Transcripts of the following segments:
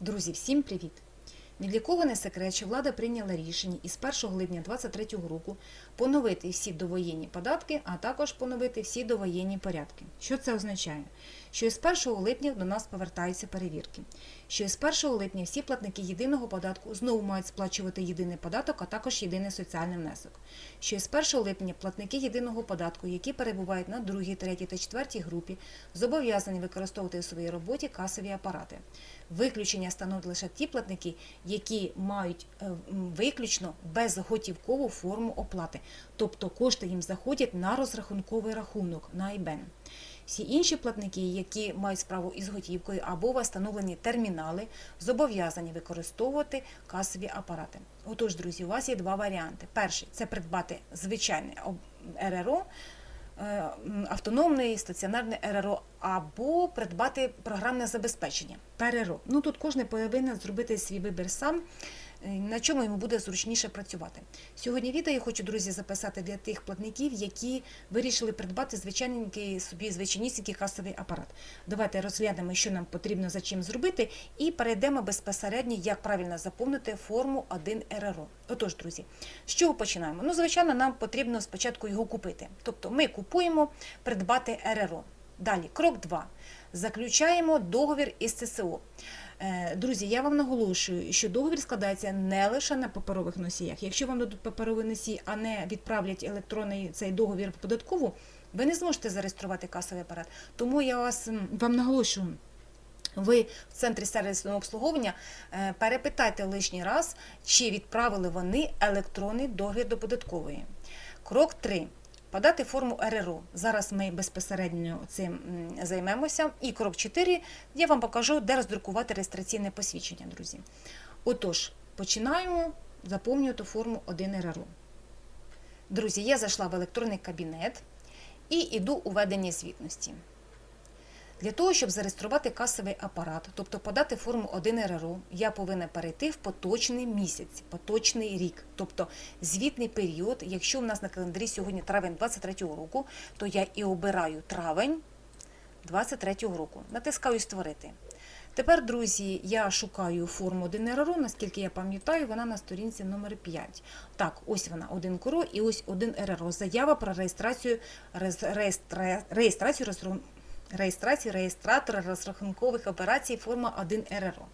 Друзі, всім привіт! Ні для кого не секрет, що влада прийняла рішення із 1 липня 2023 року поновити всі довоєнні податки, а також поновити всі довоєнні порядки. Що це означає? Що із 1 липня до нас повертаються перевірки. Що із 1 липня всі платники єдиного податку знову мають сплачувати єдиний податок, а також єдиний соціальний внесок. Що із 1 липня платники єдиного податку, які перебувають на другій, третій та четвертій групі, зобов'язані використовувати у своїй роботі касові апарати. Виключення становлять лише ті платники, які мають е, виключно безготівкову форму оплати, тобто кошти їм заходять на розрахунковий рахунок на IBAN. Всі інші платники, які мають справу із готівкою або встановлені термінали, зобов'язані використовувати касові апарати. Отож, друзі, у вас є два варіанти. Перший це придбати звичайне РРО, автономний стаціонарний РРО або придбати програмне забезпечення ПРРО. Ну тут кожен повинен зробити свій вибір сам, е, на чому йому буде зручніше працювати. Сьогодні відео я хочу, друзі, записати для тих платників, які вирішили придбати звичайненький собі звичайнісінький касовий апарат. Давайте розглянемо, що нам потрібно за чим зробити, і перейдемо безпосередньо, як правильно заповнити форму 1 РРО. Отож, друзі, з чого починаємо? Ну, звичайно, нам потрібно спочатку його купити. Тобто ми купуємо придбати РРО. Далі, крок 2. Заключаємо договір із ЦСО. Е, Друзі, я вам наголошую, що договір складається не лише на паперових носіях. Якщо вам дадуть паперовий носій, а не відправлять електронний цей договір в податкову, ви не зможете зареєструвати касовий апарат. Тому я вас вам наголошую. Ви в центрі сервісного обслуговування е, перепитайте лишній раз, чи відправили вони електронний договір до податкової. Крок 3. Подати форму РРО. Зараз ми безпосередньо цим займемося. І крок 4. Я вам покажу, де роздрукувати реєстраційне посвідчення, друзі. Отож, починаємо заповнювати форму 1 РРО. Друзі, я зайшла в електронний кабінет і йду у ведення звітності. Для того, щоб зареєструвати касовий апарат, тобто подати форму 1 РРО, я повинна перейти в поточний місяць, поточний рік, тобто звітний період. Якщо в нас на календарі сьогодні травень 23 року, то я і обираю травень 23 року. Натискаю створити. Тепер, друзі, я шукаю форму 1 РРО, наскільки я пам'ятаю, вона на сторінці номер 5. Так, ось вона, 1 КРО і ось 1 РРО. Заява про реєстрацію, реєстра- реєстра- реєстрацію реєстрації реєстратора розрахункових операцій форма 1 РРО.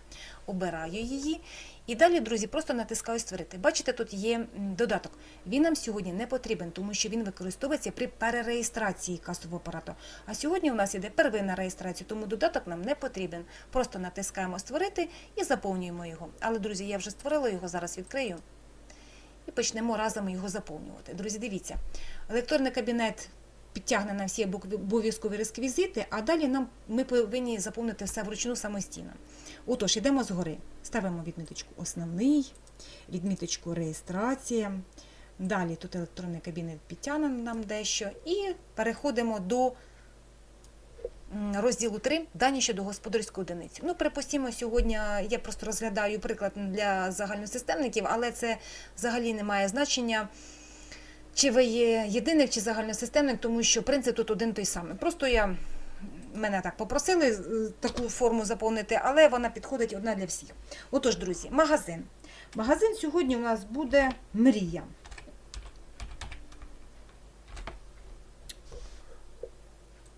Обираю її. І далі, друзі, просто натискаю створити. Бачите, тут є додаток. Він нам сьогодні не потрібен, тому що він використовується при перереєстрації касового апарату. А сьогодні у нас іде первинна реєстрація, тому додаток нам не потрібен. Просто натискаємо створити і заповнюємо його. Але, друзі, я вже створила його, зараз відкрию і почнемо разом його заповнювати. Друзі, дивіться, електронний кабінет підтягне нам всі обов'язкові- реквізити, а далі нам ми повинні заповнити все вручну самостійно. Отож, йдемо згори. Ставимо відміточку основний, відміточку реєстрація. Далі тут електронний кабінет підтягне нам дещо. І переходимо до розділу 3 дані щодо господарської одиниці. Ну, припустимо, сьогодні я просто розглядаю приклад для загальносистемників, але це взагалі не має значення. Чи ви є єдиник чи загальносистемник, тому що принцип тут один той самий. Просто я мене так попросили е, таку форму заповнити, але вона підходить одна для всіх. Отож, друзі, магазин. Магазин сьогодні у нас буде мрія.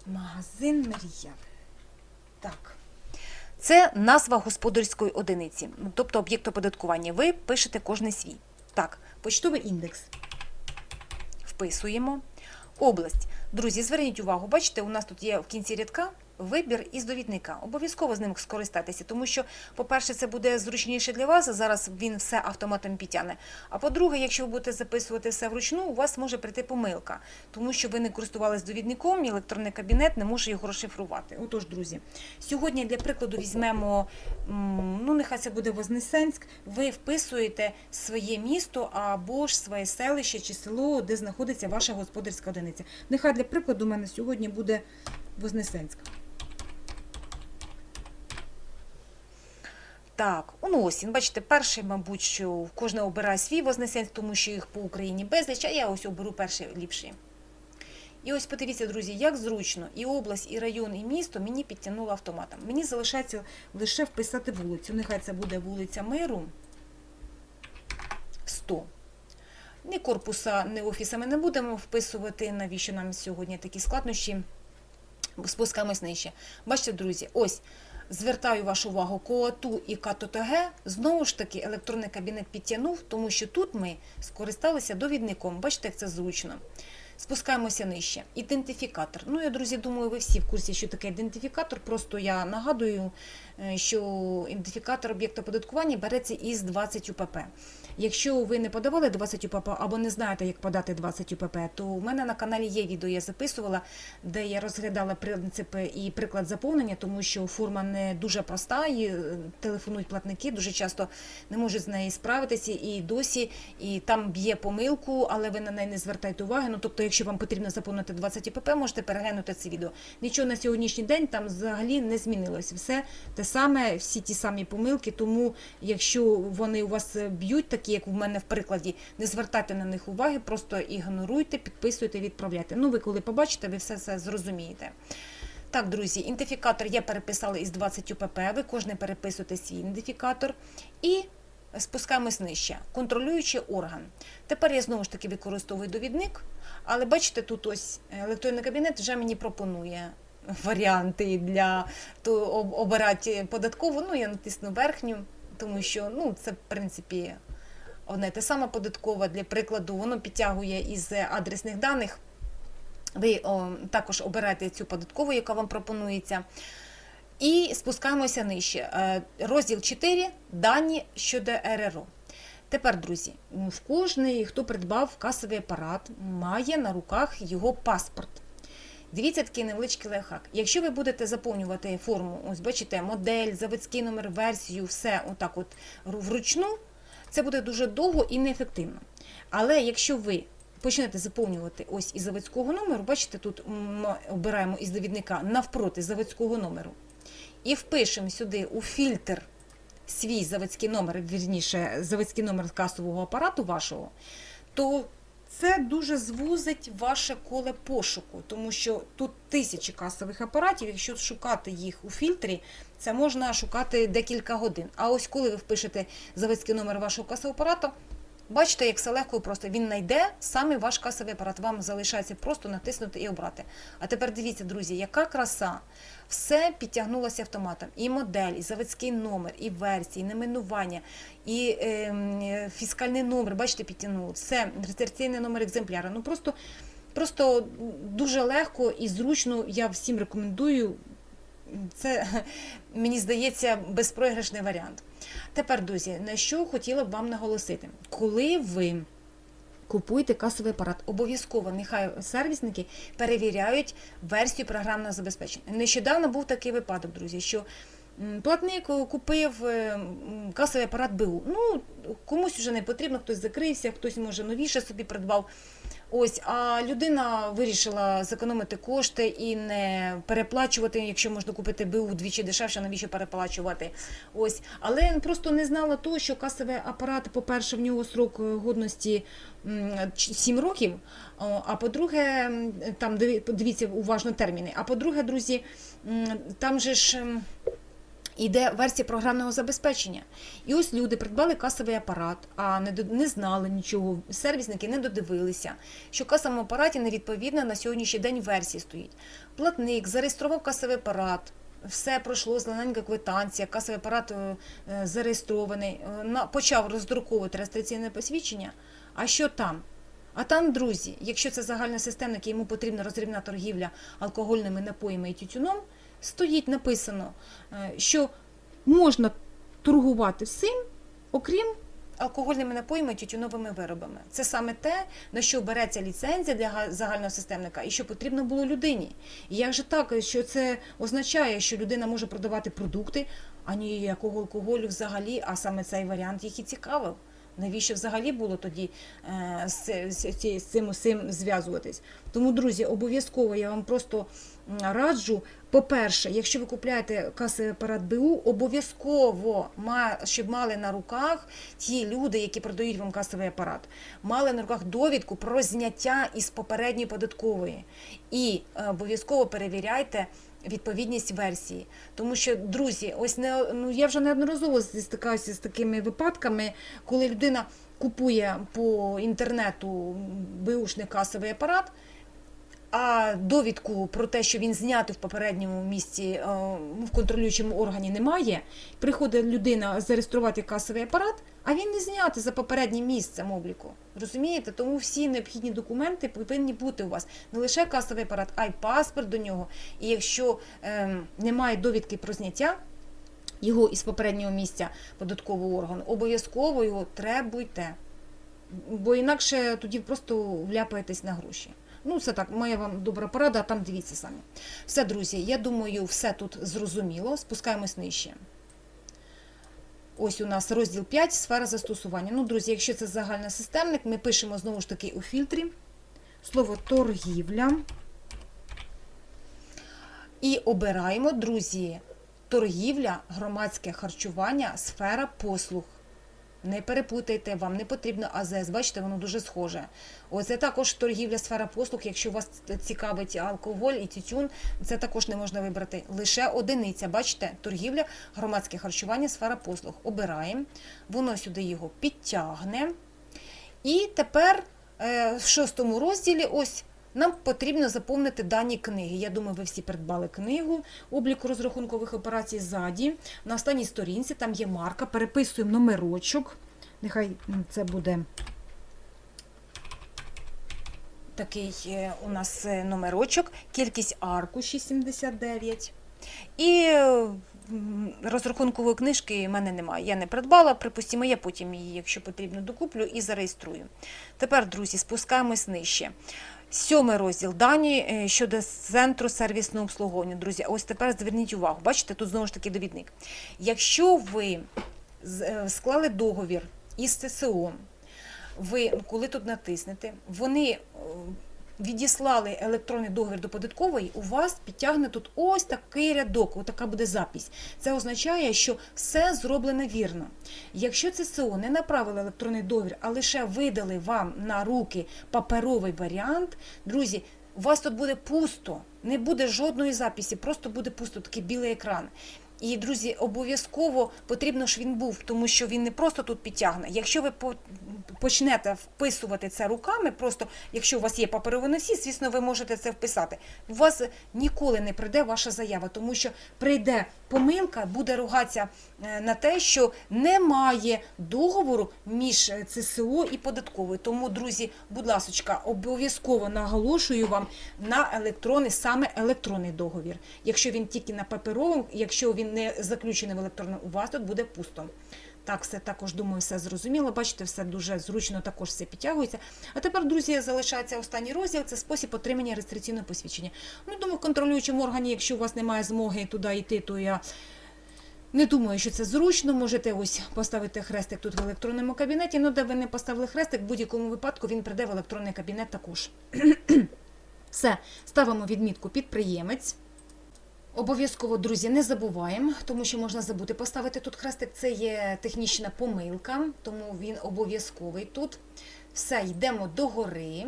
Магазин мрія. Так. Це назва господарської одиниці, тобто об'єкт оподаткування. Ви пишете кожний свій. Так, почтовий індекс вписуємо. Область. Друзі, зверніть увагу, бачите, у нас тут є в кінці рядка вибір із довідника. Обов'язково з ним скористайтеся, тому що, по-перше, це буде зручніше для вас. Зараз він все автоматом підтягне. А по-друге, якщо ви будете записувати все вручну, у вас може прийти помилка, тому що ви не користувалися довідником, і електронний кабінет не може його розшифрувати. Отож, друзі, сьогодні для прикладу візьмемо, ну нехай це буде Вознесенськ. Ви вписуєте своє місто або ж своє селище чи село, де знаходиться ваша господарська одиниця. Нехай для прикладу у мене сьогодні буде Вознесенськ. Так, Уносін. Бачите, перший, мабуть, що кожен обирає свій Вознесенськ, тому що їх по Україні безліч, а я ось оберу перший ліпший. І ось подивіться, друзі, як зручно і область, і район, і місто мені підтягнуло автоматом. Мені залишається лише вписати вулицю. Нехай це буде вулиця Миру 100. Ні корпуса, ні офіса ми не будемо вписувати, навіщо нам сьогодні такі складнощі. Спускаємось нижче. Бачите, друзі, ось звертаю вашу увагу КОАТУ і КАТОТГ. Знову ж таки, електронний кабінет підтягнув, тому що тут ми скористалися довідником. Бачите, як це зручно. Спускаємося нижче. Ідентифікатор. Ну, я, друзі, думаю, ви всі в курсі, що таке ідентифікатор. Просто я нагадую, е, що ідентифікатор об'єкта оподаткування береться із 20 УПП. Якщо ви не подавали 20 УПП або не знаєте, як подати 20 УПП, то в мене на каналі є відео, я записувала, де я розглядала принципи і приклад заповнення, тому що форма не дуже проста, і е, телефонують платники, дуже часто не можуть з нею справитися і досі, і там б'є помилку, але ви на неї не звертаєте уваги. Ну тобто, якщо вам потрібно заповнити 20 УПП, можете переглянути це відео. Нічого на сьогоднішній день там взагалі не змінилось. Все те саме, всі ті самі помилки. Тому, якщо вони у вас б'ють, такі як в мене в прикладі, не звертайте на них уваги, просто ігноруйте, підписуйте, відправляйте. Ну, ви коли побачите, ви все це зрозумієте. Так, друзі, ідентифікатор я переписала із 20 УПП. Ви кожен переписуєте свій ідентифікатор і спускаємось нижче. Контролюючий орган. Тепер я знову ж таки використовую довідник, але бачите, тут ось електронний кабінет вже мені пропонує варіанти для то об- обирати податкову. Ну, я натисну верхню, тому що ну, це в принципі одне те саме податкове для прикладу, воно підтягує із адресних даних. Ви о, також обираєте цю податкову, яка вам пропонується. І спускаємося нижче. Е, Розділ 4. Дані щодо РРО. Тепер, друзі, в кожний, хто придбав касовий апарат, має на руках його паспорт. Дивіться такий невеличкий лайфхак. Якщо ви будете заповнювати форму, ось бачите, модель, заводський номер, версію, все отак от вручну, це буде дуже довго і неефективно. Але якщо ви почнете заповнювати ось із заводського номеру, бачите, тут ми обираємо із довідника навпроти заводського номеру, і впишемо сюди у фільтр свій заводський номер, вірніше, заводський номер касового апарату вашого, то це дуже звузить ваше коле пошуку, тому що тут тисячі касових апаратів. Якщо шукати їх у фільтрі, це можна шукати декілька годин. А ось коли ви впишете заводський номер вашого касового апарату, бачите, як все легко і просто він знайде саме ваш касовий апарат. Вам залишається просто натиснути і обрати. А тепер дивіться, друзі, яка краса. Все підтягнулося автоматом. І модель, і заводський номер, і версії, і найменування, і е, фіскальний номер, бачите, підтягнуло. Все, реєстраційний номер екземпляра. Ну просто, просто дуже легко і зручно. Я всім рекомендую. Це, мені здається, безпроіграшний варіант. Тепер, друзі, на що хотіла б вам наголосити, коли ви купуєте касовий апарат, обов'язково нехай сервісники перевіряють версію програмного забезпечення. Нещодавно був такий випадок, друзі, що платник купив е, касовий апарат БУ. Ну, комусь вже не потрібно, хтось закрився, хтось може новіше собі придбав. Ось, а людина вирішила зекономити кошти і не переплачувати, якщо можна купити БУ вдвічі дешевше, навіщо переплачувати? Ось, але просто не знала того, що касовий апарат, по-перше, в нього срок годності 7 років. А по-друге, там диві- дивіться уважно терміни. А по-друге, друзі, там же ж. М, Іде версія програмного забезпечення. І ось люди придбали касовий апарат, а не, не знали нічого. Сервісники не додивилися, що касовому апараті невідповідна на сьогоднішній день версії стоїть. Платник зареєстрував касовий апарат, все пройшло, зелененька квитанція, касовий апарат е, е, зареєстрований, е, почав роздруковувати реєстраційне посвідчення. А що там? А там, друзі, якщо це загальносистемник, і йому потрібна розрібна торгівля алкогольними напоями і тютюном, стоїть написано, е, що можна торгувати всім, окрім алкогольними напоями тютюновими виробами. Це саме те, на що береться ліцензія для га- загального системника і що потрібно було людині. І як же так, що це означає, що людина може продавати продукти, а ніякого алкоголю взагалі, а саме цей варіант їх і цікавив. Навіщо взагалі було тоді е, з, з, з, цим усім зв'язуватись? Тому, друзі, обов'язково я вам просто раджу. По-перше, якщо ви купуєте касовий апарат БУ, обов'язково щоб мали на руках ті люди, які продають вам касовий апарат, мали на руках довідку про зняття із попередньої податкової. І е, обов'язково перевіряйте відповідність версії. Тому що, друзі, ось не ну я вже неодноразово стикаюся з такими випадками, коли людина купує по інтернету беушний касовий апарат. А довідку про те, що він знятий в попередньому місці е, в контролюючому органі немає. Приходить людина зареєструвати касовий апарат, а він не знятий за попереднім місцем обліку. Розумієте? Тому всі необхідні документи повинні бути у вас не лише касовий апарат, а й паспорт до нього. І якщо е, немає довідки про зняття його із попереднього місця податкового органу, обов'язково його требуйте. Бо інакше тоді просто вляпаєтесь на гроші. Ну, це так, моя вам добра порада, а там дивіться самі. Все, друзі, я думаю, все тут зрозуміло. Спускаємось нижче. Ось у нас розділ 5, сфера застосування. Ну, друзі, якщо це загальний системник, ми пишемо знову ж таки у фільтрі слово торгівля. І обираємо, друзі, торгівля, громадське харчування, сфера послуг. Не перепутайте, вам не потрібно АЗС, бачите, воно дуже схоже. Оце також торгівля, сфера послуг. Якщо вас цікавить алкоголь і тютюн, це також не можна вибрати. Лише одиниця, бачите, торгівля, громадське харчування, сфера послуг. Обираємо, воно сюди його підтягне. І тепер е, в шостому розділі ось нам потрібно заповнити дані книги. Я думаю, ви всі придбали книгу обліку розрахункових операцій ззаді. На останній сторінці там є марка, переписуємо номерочок. Нехай це буде такий е, у нас е, номерочок, кількість аркушів 79. І розрахункової книжки в мене немає. Я не придбала, припустимо, я потім її, якщо потрібно, докуплю і зареєструю. Тепер, друзі, спускаємось нижче. Сьомий розділ дані е, щодо центру сервісного обслуговування. Друзі, ось тепер зверніть увагу. Бачите, тут знову ж таки довідник. Якщо ви е, склали договір із ТСО, ви коли тут натиснете, вони е, відіслали електронний договір до податкової, у вас підтягне тут ось такий рядок, ось така буде запись. Це означає, що все зроблено вірно. Якщо ЦСО не направили електронний договір, а лише видали вам на руки паперовий варіант, друзі. У вас тут буде пусто, не буде жодної записі, просто буде пусто, такий білий екран. І, друзі, обов'язково потрібно, щоб він був, тому що він не просто тут підтягне. Якщо ви по- почнете вписувати це руками, просто якщо у вас є паперовий носій, звісно, ви можете це вписати. У вас ніколи не прийде ваша заява, тому що прийде помилка, буде ругатися е, на те, що немає договору між е, ЦСО і податковою. Тому, друзі, будь ласочка, обов'язково наголошую вам на електронний, саме електронний договір. Якщо він тільки на паперовому, якщо він не заключений в електронному, у вас тут буде пусто. Так, все також думаю, все зрозуміло. Бачите, все дуже зручно, також все підтягується. А тепер, друзі, залишається останній розділ це спосіб отримання реєстраційного посвідчення. Ну, думаю, в контролюючому органі, якщо у вас немає змоги туди йти, то я не думаю, що це зручно. Можете ось поставити хрестик тут в електронному кабінеті. Ну, де ви не поставили хрестик, в будь-якому випадку він прийде в електронний кабінет також. Все, ставимо відмітку підприємець. Обов'язково, друзі, не забуваємо, тому що можна забути поставити тут хрестик. Це є технічна помилка, тому він обов'язковий тут. Все, йдемо до гори,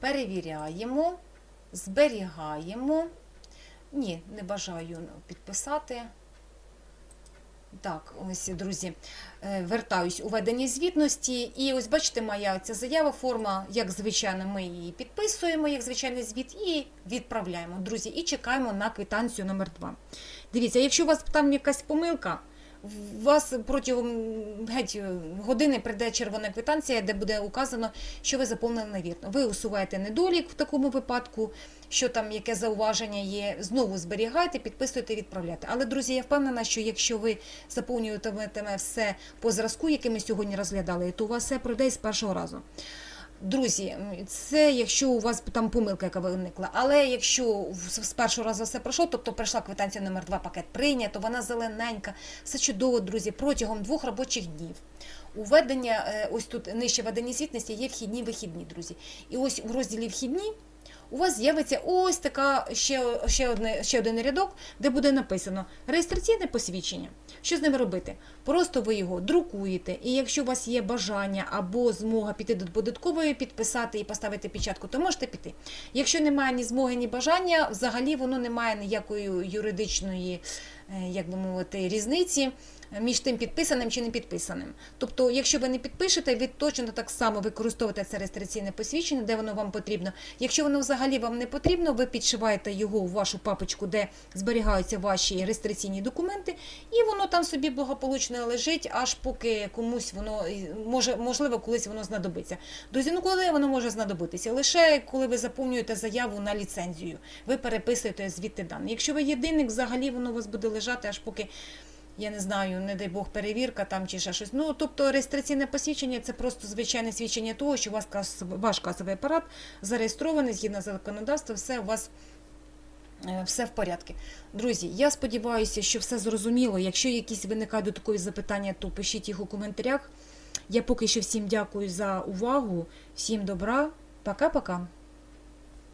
перевіряємо, зберігаємо. Ні, не бажаю підписати. Так, ось, друзі, е, вертаюсь у ведення звітності. І ось бачите, моя ця заява, форма, як звичайно, ми її підписуємо, як звичайний звіт, і відправляємо, друзі, і чекаємо на квитанцію номер 2 Дивіться, якщо у вас там якась помилка, вас протягом геть години прийде червона квитанція, де буде указано, що ви заповнили невірно. Ви усуваєте недолік в такому випадку, що там яке зауваження є, знову зберігаєте, підписуєте, відправляєте. Але, друзі, я впевнена, що якщо ви заповнюєтиме все по зразку, який ми сьогодні розглядали, то у вас все пройде з першого разу. Друзі, це якщо у вас там помилка, яка виникла. Але якщо з першого разу все пройшло, тобто прийшла квитанція номер 2 пакет прийнято, вона зелененька, все чудово, друзі, протягом двох робочих днів. Уведення, е, ось тут нижче ведення звітності є вхідні вихідні, друзі. І ось у розділі вхідні у вас з'явиться ось така ще, ще, одне, ще один рядок, де буде написано реєстраційне посвідчення. Що з ним робити? Просто ви його друкуєте, і якщо у вас є бажання або змога піти до податкової, підписати і поставити печатку, то можете піти. Якщо немає ні змоги, ні бажання, взагалі воно не має ніякої юридичної, е, як би мовити, різниці між тим підписаним чи не підписаним. Тобто, якщо ви не підпишете, ви точно так само використовуєте це реєстраційне посвідчення, де воно вам потрібно. Якщо воно взагалі вам не потрібно, ви підшиваєте його в вашу папочку, де зберігаються ваші реєстраційні документи, і воно там собі благополучно лежить, аж поки комусь воно може, можливо, колись воно знадобиться. Друзі, ну коли воно може знадобитися? Лише коли ви заповнюєте заяву на ліцензію, ви переписуєте звідти дані. Якщо ви єдиник, взагалі воно у вас буде лежати аж поки. Я не знаю, не дай Бог, перевірка там чи ще щось. Ну, тобто реєстраційне посвідчення це просто звичайне свідчення того, що у вас кас- ваш касовий апарат зареєстрований згідно законодавства, все у вас е, все в порядку. Друзі, я сподіваюся, що все зрозуміло. Якщо якісь виникають додаткові запитання, то пишіть їх у коментарях. Я поки що всім дякую за увагу, всім добра. Пока-пока.